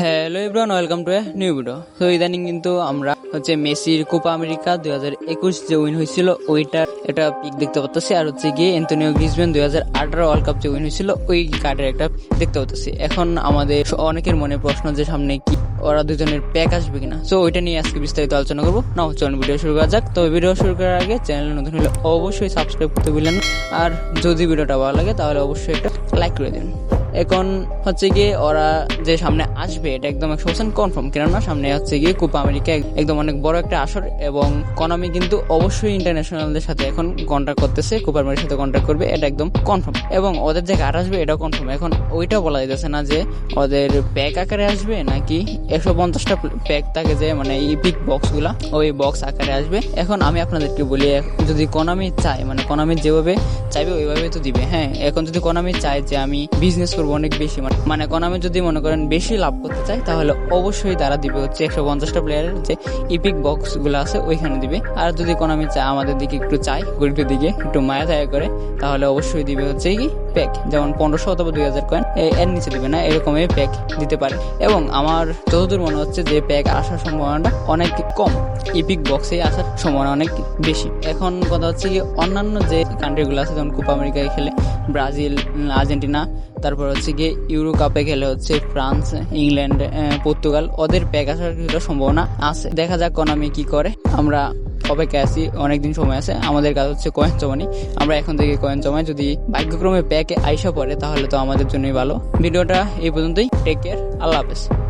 Hello everyone welcome to a new video তো ইদানিং কিন্তু আমরা হচ্ছে মেসির কোপা আমেরিকা দুই হাজার একুশ যে উইন হয়েছিল ওইটার একটা পিক দেখতে পাচ্ছি আর হচ্ছে গিয়ে এন্টোনিও গ্রিজম্যান দুই হাজার আঠারো ওয়ার্ল্ড কাপ যে উইন হয়েছিল, ওই কার্ডের একটা দেখতে পাচ্ছি এখন আমাদের অনেকের মনে প্রশ্ন যে সামনে কি ওরা দুজনের প্যাক আসবে কিনা। সো ওইটা নিয়ে আজকে বিস্তারিত আলোচনা করব। না চলুন ভিডিও শুরু করা যাক। তবে ভিডিও শুরু করার আগে চ্যানেল নতুন হলে অবশ্যই সাবস্ক্রাইব করতে ভুলবেন আর যদি ভিডিওটা ভালো লাগে, তাহলে অবশ্যই একটা লাইক করে দিন এখন হচ্ছে গিয়ে ওরা যে সামনে আসবে, এটা একদম একশো পার্সেন্ট কনফার্ম কেননা সামনে হচ্ছে গিয়ে কোপা আমেরিকা একদম অনেক বড় একটা আসর এবং কনামি কিন্তু অবশ্যই ইন্টারন্যাশনালদের সাথে এখন কন্ট্যাক্ট করতেছে কোপা আমেরিকার সাথে কন্ট্যাক্ট করবে, এটা একদম কনফার্ম এবং ওদের যে কার্ড আসবে, এটাও কনফার্ম এখন ওইটাও বলা যাইতেছে না যে ওদের প্যাক আকারে আসবে নাকি একশো পঞ্চাশটা প্যাক থাকে যে মানে ইপিক বক্সগুলা ওই বক্স আকারে আসবে। এখন আমি আপনাদেরকে বলি যদি কনামি চায় মানে কনামি যেভাবে চাইবে, ওইভাবে তো দিবে। হ্যাঁ এখন যদি কনামি চায় যে আমি বিজনেস করব অনেক বেশি। মানে- মানে কনামি যদি মনে করেন বেশি লাভ করতে চাই, তাহলে অবশ্যই তারা দিবে হচ্ছে একশো পঞ্চাশটা প্লেয়ারের যে ইপিক বক্সগুলো আছে, ওইখানে দিবে। আর যদি কনামি চায় আমাদের দিকে একটু চাই গরিবের দিকে একটু মায়া দায়া করে, তাহলে অবশ্যই দিবে হচ্ছে কি প্যাক যেমন পনেরোশো অথবা দুই হাজার কয়েন এর নিচে দিবে না, এরকমই প্যাক দিতে পারে। এবং আমার যতদূর মনে হচ্ছে যে প্যাক আসার সম্ভাবনাটা অনেক কম। ইপিক বক্সে আসার সম্ভাবনা অনেক বেশি। এখন কথা হচ্ছে কি, অন্যান্য যে কান্ট্রিগুলো আছে, যেমন কোপা আমেরিকায় খেলে, ব্রাজিল, আর্জেন্টিনা, তারপর হচ্ছে গিয়ে ইউরো কাপে খেলে হচ্ছে ফ্রান্স, ইংল্যান্ড পর্তুগাল, ওদের প্যাক আসার সম্ভাবনা আছে। দেখা যাক কনামি কি করে। আমরা অপেক্ষায় আছি, অনেকদিন সময় আছে। আমাদের কাজ হচ্ছে কয়েন জমানি। আমরা এখন থেকে কয়েন জমাই। যদি ভাগ্যক্রমে প্যাকে আইসা পড়ে, তাহলে তো আমাদের জন্যই ভালো। ভিডিওটা এই পর্যন্তই। টেক কেয়ার আল্লাহ হাফেজ।